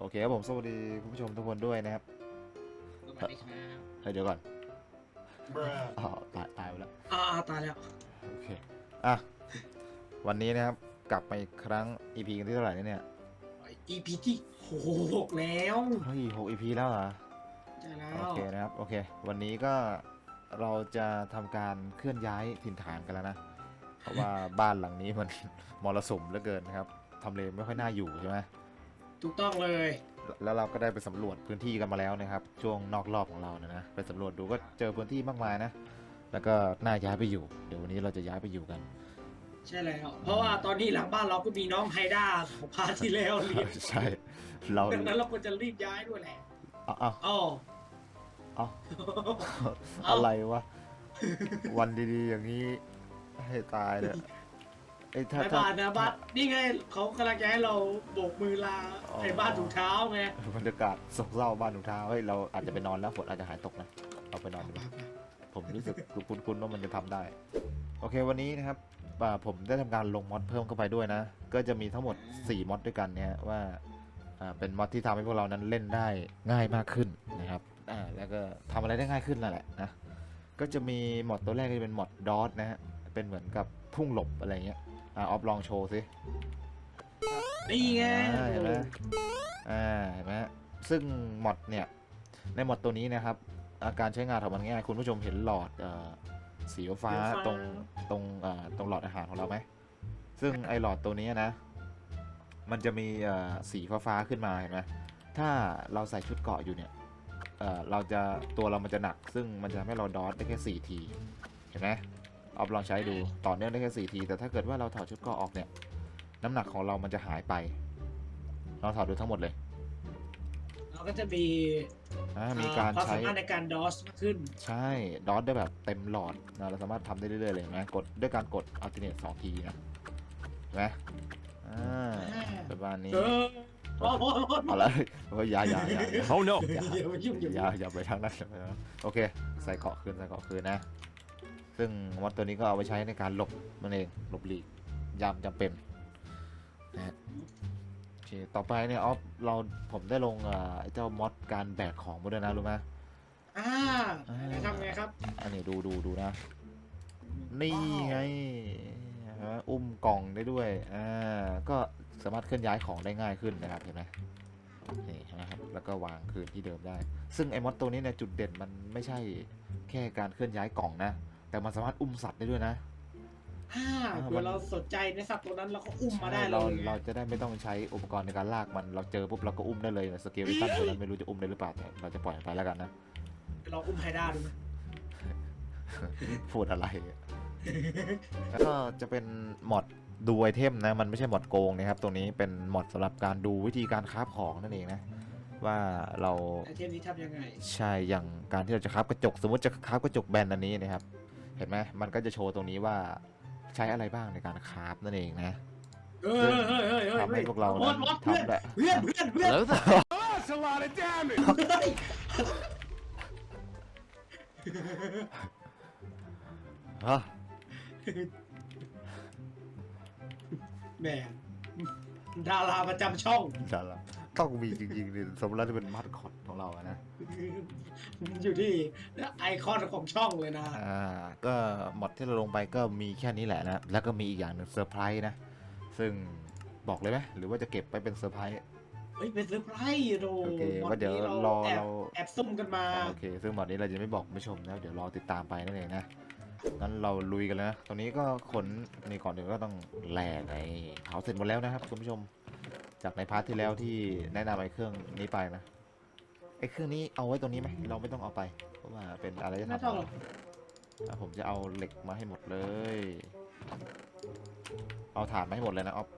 โอเคครับผมสวัสดีคุณผู้ชมทุกคนด้วยนะครับสวัสดีครับเฮ้ยเดี๋ยวก่อนอ๋อตายตายไปแล้วอ่าตายแล้วโอเคอะวันนี้นะครับกลับมาอีกครั้ง EP กันที่เท่าไหร่เนี่ย EP ที่หกแล้วเฮ้ยหก EP แล้วเหรอใช่แล้โอวเคนะครับโอเค วันนี้ก็เราจะทำการเคลื่อนย้ายถิ่นฐานกันแล้วนะเพราะว่าบ้านหลังนี้มันมรสุมเหลือเกินนะครับทำเลไม่ค่อยน่าอยู่ใช่ไหม ถูกต้องเลย แล้วเราก็ได้ไปสำรวจพื้นที่กันมาแล้วนะครับ ช่วงนอกรอบของเรานะนะไปสำรวจดูก็เจอพื้นที่มากมายนะ แล้วก็น่าย้ายไปอยู่ เดี๋ยววันนี้เราจะย้ายไปอยู่กันใช่แล้วเพราะว่าตอนนี้หลังบ้านเราก็มีน้องไฮด้าของพาร์ทที่แล้วเรียนใช่เราดังนั้นเราควรจะรีบย้ายด้วยแหละเอาเอาอ๋อเอาเอาอะไรวะวันดีๆอย่างนี้ให้ตายเลย ไอ้ยถ้าไอ้ถ้าบ้านนะบ้านนี่ไงเขากำลังจะให้เราโบกมือลาอ๋อไอ้บ้านถุงเท้าไงบรรยากาศโศกเศร้าบ้านหนูเท้าเฮ้ยเราอาจจะไปนอนแล้วฝนอาจจะหายตกนะเราไปนอนดีกว่าผมรู้สึกคุ้นๆว่ามันจะทำได้ โอเควันนี้นะครับอ่าผมได้ทำการลงมอดเพิ่มเข้าไปด้วยนะ ก็จะมีทั้งหมด 4มอดด้วยกันเนี่ยว่าอ่าเป็นมอดที่ทำให้พวกเรานั้นเล่นได้ง่ายมากขึ้นนะครับอ่าแล้วก็ทำอะไรได้ง่ายขึ้นนั่นแหละนะ ก็จะมีมอดตัวแรกก็จะเป็นมอดดอทนะฮะ เป็นเหมือนกับพุ่งหลบอะไรเงี้ย อ่าออฟลองโชว์สินี่ไงอ่าเห็นไหมอ่าเห็นไหมซึ่งมอดเนี่ย ในมอดตัวนี้นะครับ อาการใช้งานของมันง่ายคุณผู้ชมเห็นหลอดเอ่อสีฟ้า ตรงตรงเอ่อตรงหลอดอาหารของเราไหม ซึ่งไอหลอดตัวนี้นะ มันจะมีเอ่อสีฟ้าๆขึ้นมาเห็นไหมถ้าเราใส่ชุดเกราะอยู่เนี่ยเอ่อเราจะตัวเรามันจะหนัก ซึ่งมันจะทำให้เราดอทได้แค่4ทีเห็นไหม เอาลองใช้ดูต่อเนื่องได้แค่4ที แต่ถ้าเกิดว่าเราถอดชุดเกราะออกเนี่ย น้ำหนักของเรามันจะหายไปเราถอดดูทั้งหมดเลยเราก็จะมีอ่ามีการความใช้สามารถในการดอสมากขึ้น ใช่ดอทได้แบบเต็มหลอดนะเราสามารถทำได้เรื่อยๆเลยเห็นไหมกดด้วยการกด alternate สองทีนะเห็นไหมอ่าประมาณนี้เออโอ้โหเอาละเฮ้ยอยาอยาอยาอย่า Oh no! อย่ามายุ่งอย่าอมาย่ายุ่งอย่าไปทางนั้นอย่าไปทางนั้นโอเค ใส่เกาะคืนใส่เกาะคืนนะ ซึ่งมอดตัวนี้ก็เอาไปใช้ในการหลบมันเองหลบหลีกยามจำเป็นนะฮะโอเคต่อไปเนี่ยออฟเราผมได้ลงเอ่อไอ้เจ้ามอดการแบกของมาด้วยนะรู้ไหมอ่าไหนทำไงครับ อันนี้ดูดูดูนะ นี่ไงฮะอุ้มกล่องได้ด้วย อ่า ก็สามารถเคลื่อนย้ายของได้ง่ายขึ้นนะครับ เห็นไหมนี่เห็นะครับ แล้วก็วางคืนที่เดิมได้ ซึ่งไอ้มอดตัวนี้เนี่ยจุดเด่นมันไม่ใช่แค่การเคลื่อนย้ายกล่องนะ แต่มันสามารถอุ้มสัตว์ได้ด้วยนะอ่าเผื่อเราสนใจในสัตว์ตัวนั้นเราก็อุ้มมาได้ใช่เลเรายเราจะได้ไม่ต้องใช้อุปกรณ์ในการลากมันเราเจอปุ๊บเราก็อุ้มได้เลยสเกลลิตันตัวนั้นไม่รู้จะอุ้มได้หรือเปล่าแต่เราจะปล่อยมันไปแล้วกันนะเราอุ้มไฮด้าดูไหมพูดอะไรอะแล้วก็จะเป็นมอดดูไอเทมนะ มันไม่ใช่มอดโกงนะครับ ตรงนี้เป็นมอดสำหรับการดูวิธีการคราฟของนั่นเองนะ ว่าเราไอเทมนี้ทำยังไง ใช่ อย่างการที่เราจะคราฟกระจก สมมติจะคราฟกระจกแบนอันนี้นะครับ เห็นไหมมันก็จะโชว์ตรงนี้ว่าใช้อะไรบ้างในการคราฟนั่นเองนะเฮ้ยเฮ้ยเฮ้ยเฮ้ยทำให้พวกเรามดนั้นมดเพื่อนทำได้เพื่อนเพื่อนเพื่อนแล้วแต่ That's a lot of damage! เฮ้ยฮะแหมดาราประจำช่องจัดละต้องมีจริงๆนี่สมมติเราจะเป็นมัดคอตของ เราอะนะ อยู่ที่ไอคอนของช่องเลยนะ อ่า ก็หมดที่เราลงไปก็มีแค่นี้แหละนะ แล้วก็มีอีกอย่างหนึ่งเซอร์ไพรส์นะ ซึ่งบอกเลยไหมหรือว่าจะเก็บไปเป็นเซอร์ไพรส์ เฮ้ยเป็นเซอร์ไพรส์โดโอเคหมว่าเดี๋ยวนี้รอแอบเรา แอบซุ่มกันมา โอเค ซึ่งหมดนี้เราจะไม่บอกคุณผู้ชมนะ เดี๋ยวรอติดตามไปนั่นเองนะงั้นเราลุยกันเลยนะตรงนี้ก็ขนนี่ก่อนเดี๋ยวก็ต้องแหลกไอ้เผาเสร็จหมดแล้วนะครับคุณผู้ชม จากในพาร์ทที่แล้วที่แนะนำไอ้เครื่องนี้ไปนะ ไอ้เครื่องนี้เอาไว้ตรงนี้ไหมเราไม่ต้องเอาไป เพราะว่าเป็นอะไรจะไม่ทำต้องหรอก อะผมจะเอาเหล็กมาให้หมดเลย เอาถ่านมาให้หมดเลยนะออฟ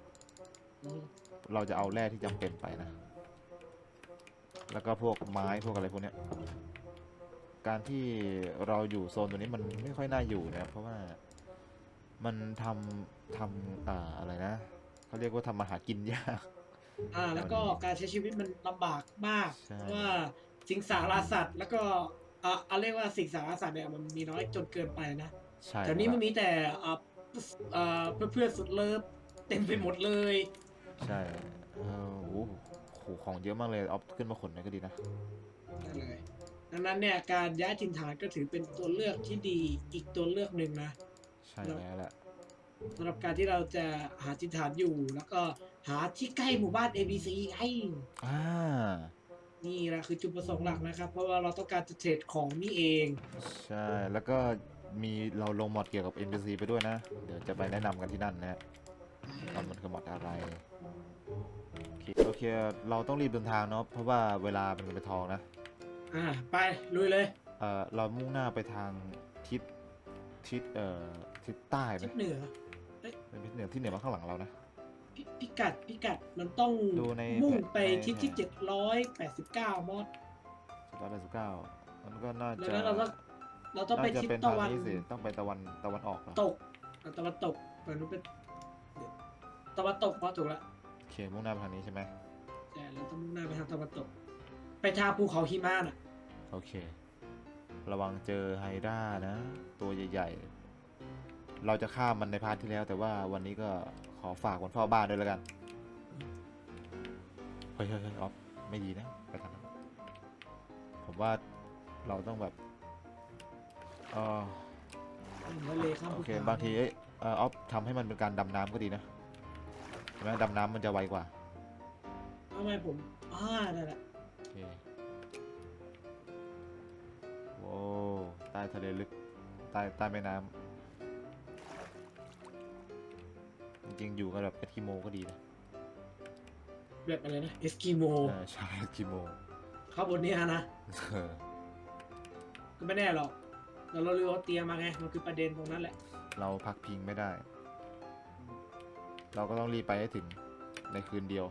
เราจะเอาแร่ที่จำเป็นไปนะ แล้วก็พวกไม้พวกอะไรพวกเนี้ย การที่เราอยู่โซนตัวนี้มันไม่ค่อยน่าอยู่นะครับเพราะว่ามันทำทำอ่าอะไรนะเขาเรียกว่าทำมาหากินยาก อ่าแล้วก็การใช้ชีวิตมันลำบากมากใช่ เพราะว่าสิงสารสัตว์ แล้วก็อ่าเอาเรียกว่าสิงสารสัตว์เนี่ยมันมีน้อยจนเกินไปนะใช่แถวนี้มันมีแต่อ่าอ่าเพื่อนๆสุดเลิฟเต็มไปหมดเลย ใช่เออโอ้โหโหของเยอะมากเลยออฟขึ้นมาขนหน่อยก็ดีนะได้เลยดังนั้นเนี่ยการย้ายถิ่นฐานก็ถือเป็นตัวเลือกที่ดีอีกตัวเลือกหนึ่งนะ ใช่แล้วแหละ สำหรับการที่เราจะหาถิ่นฐานอยู่ แล้วก็หาที่ใกล้หมู่บ้าน ABC ไงอ่า นี่แหละคือจุดประสงค์หลักนะครับ เพราะว่าเราต้องการจะเทรดของนี่เอง ใช่ แล้วก็มีเราลงมอดเกี่ยวกับ NPC ไปด้วยนะ เดี๋ยวจะไปแนะนำกันที่นั่นนะว่ามันคือมอดอะไร โอเคโอเค เราต้องรีบเดินทางเนาะ เพราะว่าเวลาเป็นเงินเป็นทองนะ อ่า ไปลุยเลย เอ่อเรามุ่งหน้าไปทางทิศทิศเอ่อทิศใต้ไหมทิศเหนือ เป็นทิศเหนือที่เหนือมาข้างหลังเรานะ พิพิกัดพิกัดมันต้องดูในมุ่งไปในทิศที่เจ็ดร้อยแปดสิบเก้ามอดสิบแปดสิบเก้ามันก็น่าแล้วจะนั้นเราต้องเราต้องไปน่าจะทิศเป็นตะทางวันนี้สิต้องไปตะวันตะวันออกเหรอตกอะตะวันตกไปนู้นเป็นตะวันตกพอถูกแล้วโอเคมุ่งหน้าไปทางนี้ใช่ไหมแต่เราต้องมุ่งหน้าไปทางตะวันตก ไปทางภูเขาหิมะน่ะ โอเค ระวังเจอไฮด้านะ ตัวใหญ่ๆ เราจะฆ่ามันในพาร์ทที่แล้ว แต่ว่าวันนี้ก็ขอฝากวันพ่อบ้านด้วยแล้วกันเฮ้ยเฮ้ยเฮ้ยออฟไม่ดีนะไปทางนั้นผมว่าเราต้องแบบเออทะเลข้ามโอภูเคเขาบางทีเอ้ยเออออฟทำให้มันเป็นการดำน้ำก็ดีนะเห็นไหมดำน้ำมันจะไวกว่าทำไมผมอ่านั่นแหละโอเคโว้วใต้ทะเลลึกใต้ใต้แม่น้ำ ริงๆอยู่กันแบบเอสกิโมก็ดีนะแบบอะไรนะเอสกิโมเออใช่เอสกิโมข้างบนนี้ฮะนะ เออก็ไม่แน่หรอกแต่เราเรือเอาเตรียมมาไง มันคือประเด็นตรงนั้นแหละ เราพักพิงไม่ได้ เราก็ต้องรีบไปให้ถึงในคืนเดียว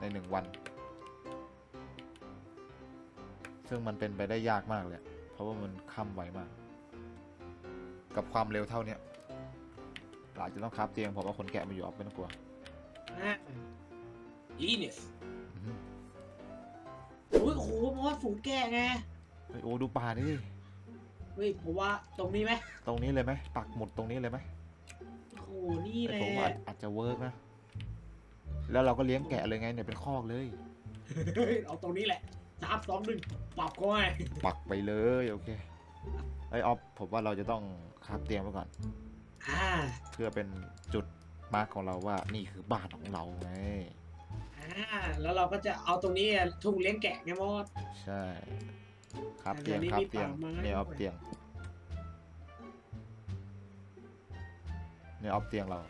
ในหนึ่งวัน ซึ่งมันเป็นไปได้ยากมากเลยเพราะว่ามันค่ำไวมาก กับความเร็วเท่าเนี้ย หลานจะต้องคราบเตียงผมว่าคนแกะมาอยู่ออฟไม่ต้องกลัวนะอีเนสอื้อหือโอ้ยโอ้โหเพราะว่าฝูงแกะไงเฮ้ยโอ้ดูป่าดิเฮ้ยผมว่าตรงนี้ไหมตรงนี้เลยไหมปักหมุดตรงนี้เลยไหมโอ้โหนี่แหไอ้ละผมว่าอาจจะเวิร์กนะ แล้วเราก็เลี้ยงแกะเลยไงเนี่ยเป็นคอกเลยเฮ้ยเอาตรงนี้แหละสามสองหนึ่งปรับก็ไงปักไปเลยโอเคไอยออฟผมว่าเราจะต้องคราบเตียงไว้ก่อน อ่าเพื่อเป็นจุดมาร์กของเราว่านี่คือบ้านของเราไงอ่าแล้วเราก็จะเอาตรงนี้ทุ่งเลี้ยงแกะไงมอสใช่ คราบเตียงแต่คราบเดี๋เตียยวงนี้มีป่าไม้เนี่ยออฟด้วยเตียงเนี่ยออฟเตียงเรา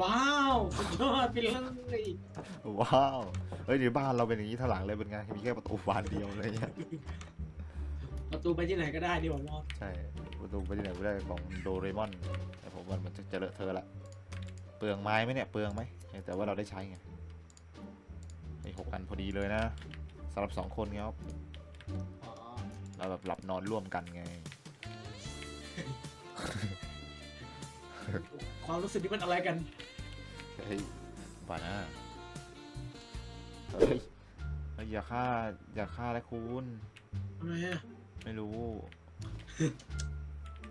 ว้าวสุดยอดไปเลยว้าวเฮ้ยเดี๋ยวบ้านเราเป็นอย่างนี้ถางหลังเลยเป็นไงมีแค่ประตูบานเดียวเลยเนี่ยประ ตูไปที่ไหนก็ได้ดีกว่ามอสใช่ประตูไปที่ไหนไม่ได้ของโดเรมอนแต่ผมว่ามันจะจะเลอะเทอะละ เปลืองไม้ไหมเนี่ยเปลืองไหมแต่ว่าเราได้ใช้ไงไอ้หกอันพอดีเลยนะสำหรับสองคนไงครับอ๋อเราแบบหลับนอนร่วมกันไง ความรู้สึกนี้มันอะไรกันเฮ้ยบ้านะเฮ้ยเฮ้ยอย่าฆ่าอย่าฆ่าและคุณทำไมฮะ ไม่รู้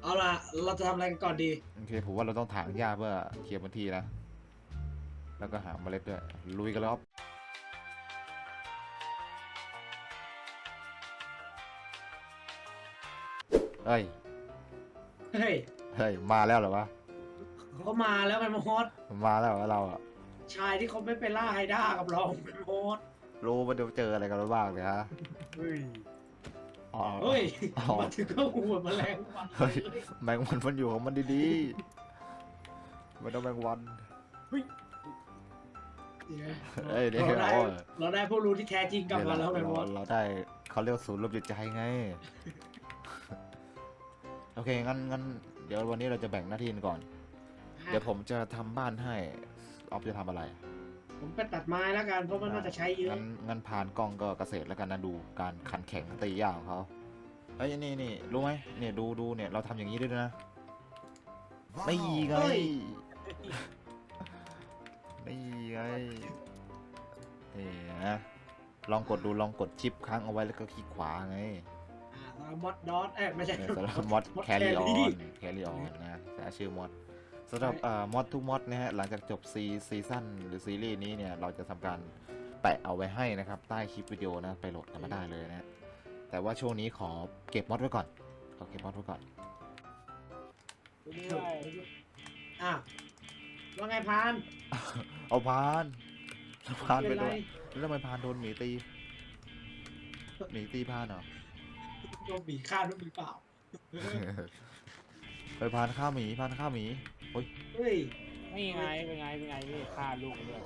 เอาล่ะ เราจะทำอะไรกันก่อนดี โอเคผมว่าเราต้องถางหญ้าเพื่อเคลียร์พื้นที่นะ แล้วก็หาเมล็ดด้วย ลุยกันแล้วครับเฮ้ย เฮ้ยเฮ้ย มาแล้วเหรอวะ เขามาแล้วไงมอสมาแล้วเหรอเราอะชายที่เขาไม่ไปล่าไฮด้ากับเราไงมอสรู้ว่าเดี๋ยวเจออะไรกันบ้างเนี่ยฮะ เฮ้ย อ๋อเฮ้ยอ๋อ มาถึงก็หัวแมลงวันเฮ้ยแมงวันมันอยู่ของมันดีๆไม่ต้องแมงวันเฮ้ยเดี๋ยว เราได้เอาเราได้ผู้รู้ที่แท้จริงกลับมาแล้วไงเรามอสเราได้เขาเรียกศูนย์รวมจิตใจไง โอเคงั้นงั้นเดี๋ยววันนี้เราจะแบ่งหน้าที่กันก่อน เดี๋ยวผมจะทำบ้านให้ออฟจะทำอะไร ผมไปตัดไม้แล้วกันเพราะมันน่าจะใช้เยอะงั้นงั้นผ่านกล้องก็เกษตรแล้วกันนะดูการขันแข็งตีย่างของเขาเอ้ยนี่นี่รู้ไหมเนี่ยดูดูเนี่ยเราทำอย่างนี้ด้วยนะนี่ไงเฮ้ยนี่ไงนี่นะลองกดดูลองกดชิปค้างเอาไว้แล้วก็คลิกขวาไงอ่าสำหรับมอสดอทเอ้ยไม่ใช่เนี่ยสำหรับมอดแคริออนแคริออนนะแต่ชื่อมอดสสำหรับมอดทุกมอดนะฮะหลังจากจบซีซีซั่นหรือซีรีส์นี้เนี่ยเราจะทำการแปะเอาไว้ให้นะครับ ใต้คลิปวิดีโอนะไปโหลดกันมาได้เลยนะฮะแต่ว่าช่วงนี้ขอเก็บมอดไว้ก่อนขอเก็บมอดไว้ก่อนด้วยอะว่าไงพาน เอาพานเอาพานไปเป็นด้ไรวยแล้วทำไมพานโดนหมีตีหมีตีพานเหรอโดนบีฆ่าด้วยมือเปล่า ไปพานฆ่าหมีพานฆ่าหมีโอ้ยเฮ้ยนี่ไงเป็นไงเป็นไงนี่ฆ่าลูกมันด้วย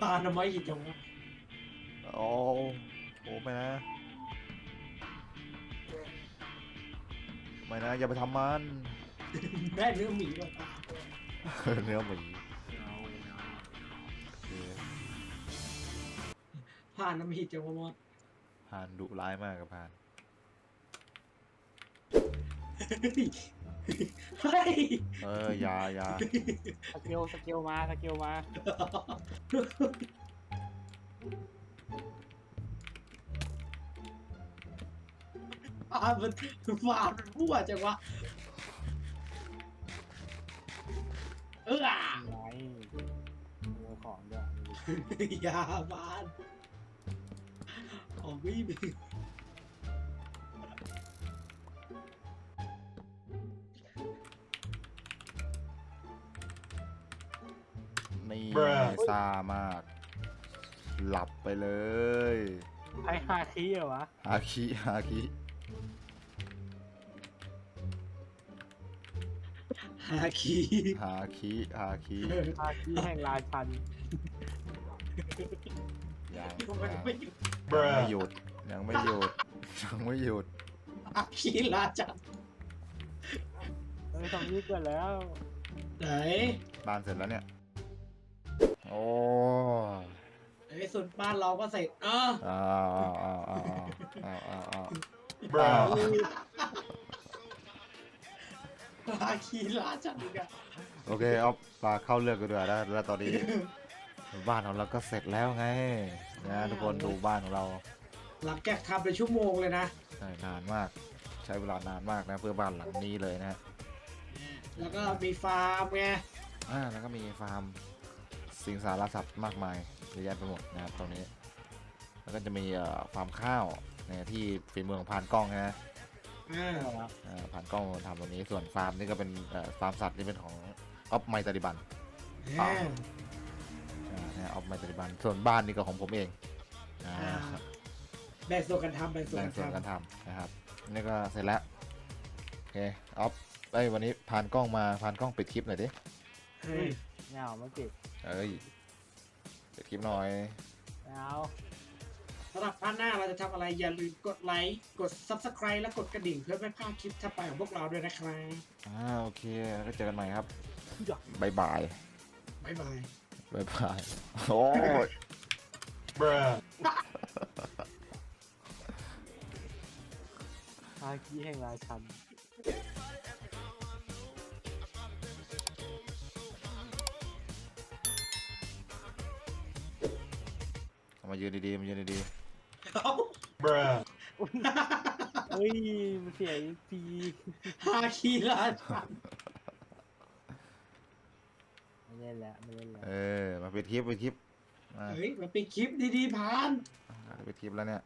พานทำไมอีกจังวะโอ้โอ้ไม่นะไม่นะอย่าไปทำมันได้เนื้อหมีว่ะพานเนื้อหมีเอาโอเคพานน้ำหิดจังวะมอดพานดุร้ายมากกับพาน เฮ้ยเอออยาอยาสเกลสเกลมาสเกลมาพามันพานมันมั่วจังวะเออไงเนื้อของด้วยยาพานของพี่ Bruh ซ่ามาก หลับไปเลยใครฮาคีเหรอวะฮาคิฮาคิหาคีฮาคิฮาคิฮาคีแห่งราชันยังทำไมไม่หยุดไม่หยุดยังไม่หยุดยังไม่หยุดหาคีลาจันเอ้ยทำนี้เกินแล้วไหนบ้านเสร็จแล้วเนี่ย โอ้ไอ้สุดบ้านเราก็เสร็จเอออ้าวอ้าวอ้าวอ้าวอ้าวอ้าว Bruh. หาคีลาจันอีกอะโอเคเอาปลาเข้าเรื่องกันด้วยแล้วแล้วตอนนี้ บ้านของเราก็เสร็จแล้วไงนะทุกคนดูบ้านของเราหลังจากทำไปชั่วโมงเลยนะ ใช่นานมาก ใช้เวลานานมากนะ เพื่อบ้านหลังนี้เลยนะแล้วก็มีฟาร์มไงอ่าแล้วก็มีฟาร์ม สิงสารสัตว์มากมายเยอะแยะไปหมดนะครับตรงนี้ แล้วก็จะมีเอ่อฟาร์มข้าวเนี่ยที่ฝีมือของพานกล้องนะอ่าอ่าพานกล้องทำตรงนี้ส่วนฟาร์มนี่ก็เป็นเอ่อฟาร์มสัตว์นี่เป็นของออฟไมตาลิบันอ่าอ่าเนี่ยออฟไมตาลิบันส่วนบ้านนี่ก็ของผมเองอ่าอ่าแบ่งส่วนกันทำแบ่งส่วนแบ่งกันส่วนกันทำทำนะครับนี่ก็เสร็จแล้วโอเคออฟเอ้ยวันนี้พานกล้องมาพานกล้องปิดคลิปหน่อยดิเฮ้ยเงาไม่ติด เอ้ยปิดคลิปหน่อยเงาสำหรับพาร์ทหน้าเราจะทำอะไรอย่าลืมกดไลค์กด subscribe และกดกระดิ่งเพื่อไม่พลาดคลิปถัดไปของพวกเราด้วยนะครับอ่าโอเค แล้วก็เจอกันใหม่ครับบายบายบ๊ายบาย บายบายโอ้ย Bruh. ฮาคีแห่งราชัน ยืนดีๆมายืนดี Bruh. เฮ้ยมันเสียทีฮาคีราชันไม่เล่นแล้วไม่เล่นแล้วๆเออมาปิดคลิปปิดคลิปมาเฮ้ยมันเป็นคลิปดีๆพานปิดคลิปแล้วเนี่ย